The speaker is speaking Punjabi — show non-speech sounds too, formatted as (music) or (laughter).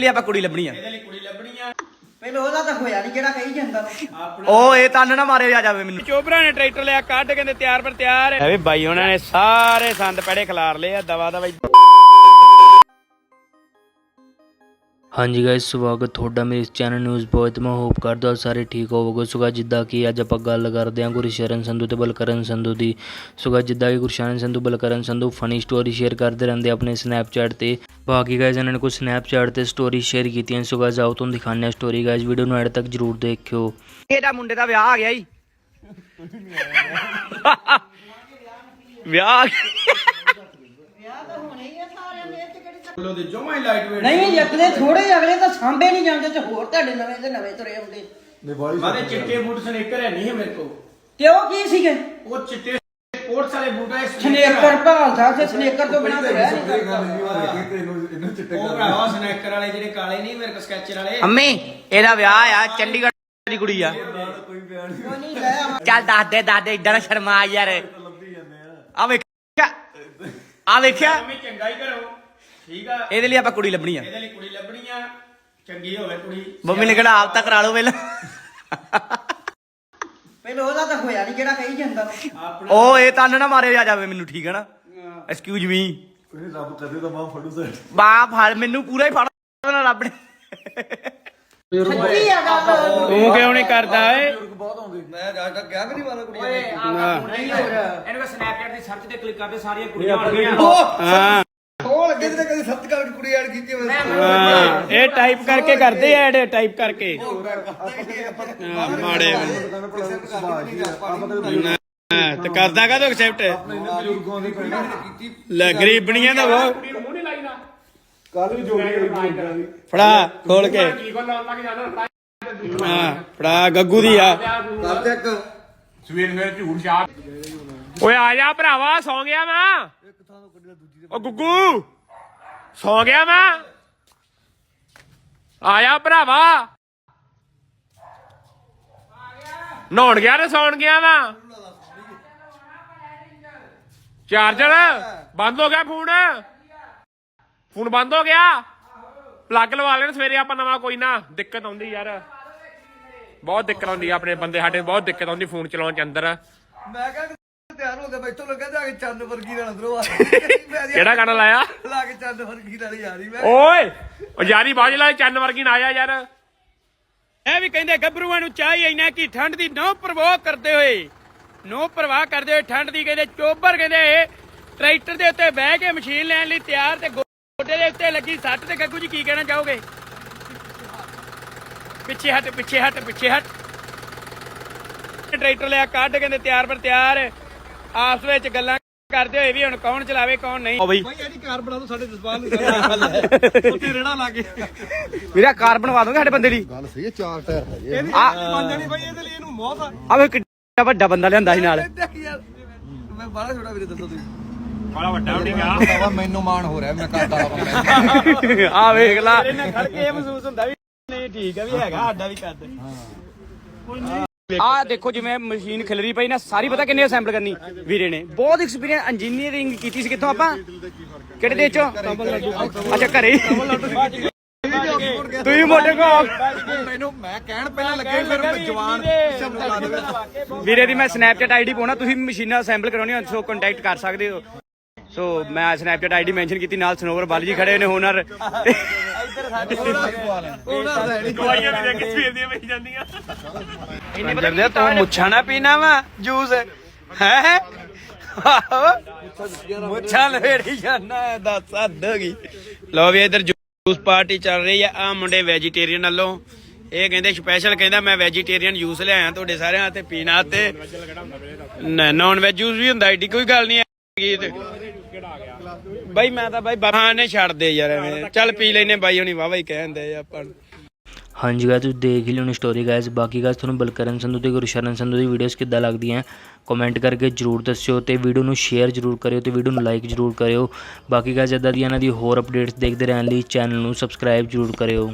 ਲਈ ਆਪਾਂ ਕੁੜੀ ਲੱਭਣੀ ਆ ਇਹਦੇ ਲਈ ਕੁੜੀ ਲੱਭਣੀ ਆ ਪਹਿਲਾਂ ਉਹਦਾ ਤਾਂ ਹੋਇਆ ਨਹੀਂ ਜਿਹੜਾ ਕਹੀ ਜਾਂਦਾ ਉਹ ਇਹ ਤੰਨ ਨਾ ਮਾਰੇ ਆ ਜਾਵੇ ਮੈਨੂੰ। ਚੋਬਰਾ ਨੇ ਟਰੈਕਟਰ ਲਿਆ ਕੱਢ ਕਹਿੰਦੇ ਤਿਆਰ ਪਰ ਤਿਆਰ। ਹੈ ਵੀ ਬਾਈ ਉਹਨਾਂ ਨੇ ਸਾਰੇ ਸੰਦ ਪੜੇ ਖਿਲਾਰ ਲਏ ਆ ਦਵਾ ਦਵਾ ਹਾਂਜੀ ਗਾਇਸ ਸਵਾਗਤ ਤੁਹਾਡਾ ਮੇਰੇ ਇਸ ਚੈਨਲ ਨਿਊਜ਼ ਬੋਏ ਤੇ ਮੈਂ ਹੋਪ ਕਰਦਾ ਸਾਰੇ ਠੀਕ ਹੋਵੋਗੇ। ਸੋ guys, ਜਿੱਦਾਂ ਕਿ ਅੱਜ ਆਪਾਂ ਗੱਲ ਕਰਦੇ ਹਾਂ ਗੁਰਸ਼ਰਨ ਸੰਧੂ ਤੇ ਬਲਕਰਨ ਸੰਧੂ ਦੀ। ਸੋ guys, ਜਿੱਦਾਂ ਕਿ Gursharan Sandhu Balkaran Sandhu funny story share ਕਰਦੇ ਰਹਿੰਦੇ ਆਪਣੇ ਸਨੈਪਚੈਟ ਤੇ। ਬਾਕੀ ਗਾਇਸ ਇਹਨਾਂ ਨੇ ਕੁਝ ਸਨੈਪਚੈਟ ਤੇ ਸਟੋਰੀ ਸ਼ੇਅਰ ਕੀਤੀਆਂ ਸੋ guys, ਆਓ ਤੁਹਾਨੂੰ ਦਿਖਾਉਂਦੇ ਹਾਂ ਸਟੋਰੀ ਗਾਇਸ ਵੀਡੀਓ ਨੂੰ ਐਡ ਤੱਕ ਜਰੂਰ ਦੇਖਿਓ। ਇਹਦਾ ਮੁੰਡੇ ਦਾ ਵਿਆਹ ਆ ਗਿਆ ਈ ਵਿਆਹ ਆ ਗਿਆ। ਲੋ ਦੇ ਜਮਾ ਹੀ ਲਾਈਟ ਵੇਟ ਨਹੀਂ ਜੱਕਦੇ ਥੋੜੇ ਅਗਲੇ ਤਾਂ ਸਾਂਭੇ ਨਹੀਂ ਜਾਂਦੇ ਤੇ ਹੋਰ ਤੁਹਾਡੇ ਨਵੇਂ ਤੇ ਨਵੇਂ ਤੁਰੇ ਆਉਂਦੇ ਮਾਰੇ ਚਿੱਟੇ ਬੂਟ ਸਨੇਕਰ ਹੈ ਨਹੀਂ ਹੈ ਮੇਰੇ ਕੋਲ। ਤੇ ਉਹ ਕੀ ਸੀਗੇ? ਉਹ ਚਿੱਟੇ ਸਪੋਰਟਸ ਵਾਲੇ ਬੂਟ ਹੈ ਸਨੇਕਰ ਭਾਲਦਾ ਤੇ ਸਨੇਕਰ ਤੋਂ ਬਿਨਾਂ ਤਾਂ ਰਹਿ ਨਹੀਂ ਸਕਦਾ। ਉਹ ਭਰਾਵਾ ਸਨੇਕਰ ਵਾਲੇ ਜਿਹੜੇ ਕਾਲੇ ਨਹੀਂ ਮੇਰੇ ਕੋਲ ਸਕੈਚਰ ਵਾਲੇ। ਅੰਮੀ ਇਹਦਾ ਵਿਆਹ ਆ ਚੰਡੀਗੜ੍ਹ ਦੀ ਕੁੜੀ ਆ। ਕੋਈ ਚੱਲ ਦੱਸ ਦੇ ਦੱਸ ਦੇ ਇਦਾਂ ਸ਼ਰਮਾ ਯਾਰ। ਆ। ਵੇਖਿਆ। ਆ ਵੇਖਿਆ। ਮੰਮੀ ਚੰਗਾ ਹੀ ਕਰੋ। ਠੀਕ ਆ। ਇਹਦੇ ਲਈ ਆਪਾਂ ਕੁੜੀ ਲੱਭਣੀ ਆ। ਇਹਦੇ ਲਈ ਕੁੜੀ ਲੱਭਣੀ ਆ। ਚੰਗੀ ਹੋਵੇ ਕੁੜੀ। ਮੰਮੀ ਨੇ ਕਿਹੜਾ ਆਪ ਤਾਂ ਕਰਾ ਲਓ ਪਹਿਲਾਂ। ਪਹਿਲਾਂ ਉਹਦਾ ਤਾਂ ਹੋਇਆ ਨਹੀਂ ਜਿਹੜਾ ਕਹੀ ਜਾਂਦਾ। ਉਹ ਇਹ ਤੰਨ ਨਾ ਮਾਰੇ ਆ ਜਾਵੇ ਮੈਨੂੰ ਠੀਕ ਹੈ ਨਾ? ਐਕਸਕਿਊਜ਼ ਮੀ ਕੋਈ ਰੱਬ ਕਰੇ ਤਾਂ ਮਾਂ ਫੜੂ ਸਰ ਬਾਹ ਫੜ ਮੈਨੂੰ ਪੂਰਾ ਹੀ ਫੜ ਦੇਣਾ ਰੱਬ ਨੇ। ਸੱਚੀ ਆ ਗੱਲ। ਤੂੰ ਕਿਉਂ ਨਹੀਂ ਕਰਦਾ ਏ ਇਹਨੂੰ ਸਨੈਪਚੈਟ ਦੀ ਸਰਚ ਤੇ ਕਲਿੱਕ ਕਰਦੇ ਸਾਰੀਆਂ ਕੁੜੀਆਂ ਆ ਗਈਆਂ ਹਾਂ ਕੋਲ ਅੱਗੇ ਤੇ ਕਦੀ ਸੱਤ ਕਰਕੇ ਕੁੜੀ ਐਡ ਕੀਤੀ ਹੋਵੇ ਹਾਂ, ਇਹ ਟਾਈਪ ਕਰਕੇ ਕਰਦੇ ਐਡ ਟਾਈਪ ਕਰਕੇ ਹਾਂ, ਮਾੜੇ ਹਾਂ, ਤੇ ਕਰਦਾ ਕਾ ਤੂੰ ਐਕਸੈਪਟ ਬਜ਼ੁਰਗਾਂ ਦੀ ਕੀਤੀ ਲੈ ਗਰੀਬਣੀਆਂ ਦਾ ਉਹ ਕੱਲ ਵੀ ਜੋੜੀ ਹੋਈ ਫੜਾ ਖੋਲ ਕੇ ਹਾਂ ਫੜਾ ਗੱਗੂ ਦੀ ਆ ਓਏ ਆ ਜਾ ਭਰਾਵਾ ਸੌ ਗਿਆ ਮੈਂ ਓ ਗੁੱਗੂ ਸੌ ਗਿਆ ਮੈਂ। ਆ ਜਾ ਭਰਾਵਾ। ਨਹਾਉਣ ਗਿਆ ਤੇ ਸੌਣ ਗਿਆ ਵਾ ਚਾਰਜਰ ਬੰਦ ਹੋ ਗਿਆ ਫੋਨ। ਫੋਨ ਬੰਦ ਹੋ ਗਿਆ। ਪਲੱਗ ਲਵਾ ਲੈਣ ਸਵੇਰੇ ਆਪਾਂ ਨਵਾਂ ਕੋਈ ਨਾ। ਦਿੱਕਤ ਆਉਂਦੀ ਯਾਰ। ਬਹੁਤ ਦਿੱਕਤ ਆਉਂਦੀ ਆ ਆਪਣੇ ਬੰਦੇ, ਸਾਡੇ ਬਹੁਤ ਦਿੱਕਤ ਆਉਂਦੀ ਫੋਨ ਚਲਾਉਣ ਚ ਅੰਦਰ। ਮੈਂ ਕਿਹਾ ਹੋ ਗਿਆ ਬੈਠੋ ਲੱਗਾ ਜਾ ਕੇ ਚੰਦ ਵਰਗੀ ਨਾਲ ਅੰਦਰੋਂ ਆ (laughs) ਕਿਹੜਾ ਗਾਣਾ ਲਾਇਆ? ਲਾ ਕੇ ਚੰਦ ਵਰਗੀ ਨਾਲ ਯਾਰੀ ਮੈਂ। ਓਏ ਉਹ ਯਾਰੀ ਬਾਜ ਲਾਏ ਚੰਨ ਵਰਗੀ ਨਾ ਆਇਆ ਯਾਰ। ਇਹ ਵੀ ਕਹਿੰਦੇ ਗੱਭਰੂਆਂ ਨੂੰ ਚਾਹੀ ਇੰਨਾ ਕਿ ਠੰਡ ਦੀ ਨੋ ਪ੍ਰਵਾਹ ਕਰਦੇ ਹੋਏ ਨੋ ਪ੍ਰਵਾਹ ਕਰਦੇ ਹੋਏ ਠੰਡ ਦੀ ਕਹਿੰਦੇ ਚੋਬਰ ਕਹਿੰਦੇ ਟਰੈਕਟਰ ਦੇ ਉੱਤੇ ਬਹਿ ਕੇ ਮਸ਼ੀਨ ਲੈਣ ਲਈ ਤਿਆਰ ਤੇ ਗੋਡੇ ਦੇ ਉੱਤੇ ਲੱਗੀ ਸੱਟ ਤੇ ਗੱਗੂ ਜੀ ਕੀ ਕਹਿਣਾ ਚਾਹੋਗੇ? ਪਿੱਛੇ ਹਟ ਪਿੱਛੇ ਹਟ ਪਿੱਛੇ ਹਟ। ਟਰੈਕਟਰ ਲਿਆ ਕੱਢ ਕਹਿੰਦੇ ਤਿਆਰ ਪਰ ਤਿਆਰ। ਆਪਸ ਵਿੱਚ ਗੱਲਾਂ ਕਰਦੇ ਹੋਏ ਵੀ ਹੁਣ ਕੌਣ ਚਲਾਵੇ ਕੌਣ ਨਹੀਂ। ਓ ਬਈ। ਭਾਈ ਇਹਦੀ ਕਾਰ ਬਣਾ ਦੋ ਸਾਡੇ ਜਸਪਾਲ ਨੂੰ ਉੱਥੇ ਰੇੜਾ ਲਾ ਕੇ। ਵੀਰਾ ਕਾਰ ਬਣਵਾ ਦੋਗੇ ਸਾਡੇ ਬੰਦੇ ਦੀ ਗੱਲ ਸਹੀ ਹੈ ਚਾਰ ਟਾਇਰ ਹੈਗੇ ਆ। ਬਣ ਜਾਣੀ ਭਾਈ ਇਹਦੇ ਲਈ ਇਹਨੂੰ ਮੌਤ ਆ। ਆ ਵੇ ਕਿੱਡਾ ਵੱਡਾ ਬੰਦਾ ਲਿਆਂਦਾ ਸੀ ਨਾਲ। ਮੈਂ ਬਾਹਲਾ ਛੋਟਾ ਵੀਰੇ ਦੱਸੋ ਤੁਸੀਂ। ਬੜਾ ਵੱਡਾ ਉੱਡੀ ਗਿਆ ਬਾਬਾ ਮੈਨੂੰ ਮਾਣ ਹੋ ਰਿਹਾ ਮੈਂ ਕਰਦਾ ਆ ਵੇਖ ਲਾ। ਇਹਨੇ ਖੜ ਕੇ ਇਹ ਮਹਿਸੂਸ ਹੁੰਦਾ ਵੀ ਨਹੀਂ ਠੀਕ ਆ ਵੀ ਹੈਗਾ ਸਾਡਾ ਵੀ ਕੱਦ ਆ ਦੇਖੋ ਜਿਵੇਂ ਮਸ਼ੀਨ ਖਿਲਰੀ ਪਈ ਨਾ ਸਾਰੀ ਪਤਾ ਕਿੰਨੇ ਅਸੈਂਬਲ ਕਰਨੀ ਵੀਰੇ ਨੇ। ਬਹੁਤ ਐਕਸਪੀਰੀਅੰਸ ਇੰਜੀਨੀਅਰਿੰਗ ਕੀਤੀ ਸੀ ਕਿੱਥੋਂ ਆਪਾਂ? ਕਿਹੜੇ ਚੋਂ? ਅੱਛਾ ਘਰੇ ਹੀ। ਤੁਸੀਂ ਮੋਟੇ ਕੋ ਮੈਨੂੰ ਮੈਂ ਕਹਿਣ ਪਹਿਲਾਂ ਲੱਗੇ ਫਿਰ ਮੈਂ ਜਵਾਨ ਸ਼ਬਦ ਲਾ ਦੇਵੇ। ਵੀਰੇ ਦੀ ਮੈਂ ਸਨੈਪਚੈਟ ਆਈਡੀ ਪਾਉਣਾ ਤੁਸੀਂ ਮਸ਼ੀਨਾਂ ਅਸੈਂਬਲ ਕਰਾਉਣੀਆਂ ਸੋ ਕੰਟੈਕਟ ਕਰ ਸਕਦੇ ਹੋ। ਸੋ ਮੈਂ ਸਨੈਪਚੈਟ ਆਈਡੀ ਮੈਂਸ਼ਨ ਕੀਤੀ ਨਾਲ ਸਨੋਵਰ ਬਾਲੀ ਜੀ ਖੜੇ ਨੇ ਹੋਨਰ ਉਹਨਾਂ ਦਾ ਹੈ ਨਹੀਂ। ਦਵਾਈਆਂ ਵੀ ਦੇ ਕੇ ਸਵੇਰ ਦੀਆਂ ਪਈ ਜਾਂਦੀਆਂ। ਇਹਨੇ ਪਤਾ ਤੂੰ ਮੁੱਛਾਂ ਨਾ ਪੀਣਾ ਵਾ ਜੂਸ। ਹੈ? ਮੁੱਛਾਂ ਲਵੇੜੀ ਜਾਣਾ ਦੱਸ ਹੱਦ ਹੋ ਗਈ। ਲੋ ਵੀ ਇਧਰ ਜੂਸ ਪਾਰਟੀ ਚੱਲ ਰਹੀ ਆ ਆ ਮੁੰਡੇ ਵੈਜੀਟੇਰੀਅਨ ਵੱਲੋਂ। ਇਹ ਕਹਿੰਦੇ ਸਪੈਸ਼ਲ ਕਹਿੰਦਾ ਮੈਂ ਵੈਜੀਟੇਰੀਅਨ ਜੂਸ ਲਿਆਇਆ ਤੁਹਾਡੇ ਸਾਰਿਆਂ ਤੇ ਪੀਣਾ ਤੇ ਨਾਨ ਵੈਜ ਜੂਸ ਵੀ ਹੁੰਦਾ ਏਡੀ ਕੋਈ ਗੱਲ ਨਹੀਂ ਹੈਗੀ ਤੇ ਬਾਈ, ਮੈਂ ਤਾਂ ਬਾਈ ਬਾਹਾਂ ਨੇ ਛੱਡ ਦੇ ਯਾਰ ਐਵੇਂ। ਚੱਲ ਪੀ ਲੈਨੇ ਬਾਈ, ਹੁਣੀ ਵਾਵਾ ਹੀ ਕਹਿੰਦੇ ਆ ਆਪਾਂ ਨੂੰ। ਹਾਂਜੀ ਗਾਇਸ ਤੁਸੀਂ ਦੇਖ ਹੀ ਲਿਓਣੀ ਸਟੋਰੀ ਗਾਇਸ ਬਾਕੀ ਗਾਇਸ ਤੁਹਾਨੂੰ ਬਲਕਰਨ ਸੰਧੂ ਤੇ ਗੁਰਸ਼ਰਨ ਸੰਧੂ ਦੀ ਵੀਡੀਓਜ਼ ਕਿੱਦਾਂ ਲੱਗਦੀਆਂ ਕਮੈਂਟ ਕਰਕੇ ਜਰੂਰ ਦੱਸਿਓ ਤੇ ਵੀਡੀਓ ਨੂੰ ਸ਼ੇਅਰ ਜਰੂਰ ਕਰਿਓ ਤੇ ਵੀਡੀਓ ਨੂੰ ਲਾਈਕ ਜਰੂਰ ਕਰਿਓ। ਬਾਕੀ ਗਾਇਸ ਇਦਾਂ ਦੀਆਂ ਇਹਨਾਂ ਦੀ ਹੋਰ ਅਪਡੇਟਸ ਦੇਖਦੇ ਰਹਿਣ ਲਈ ਚੈਨਲ ਨੂੰ ਸਬਸਕ੍ਰਾਈਬ ਜਰੂਰ ਕਰਿਓ।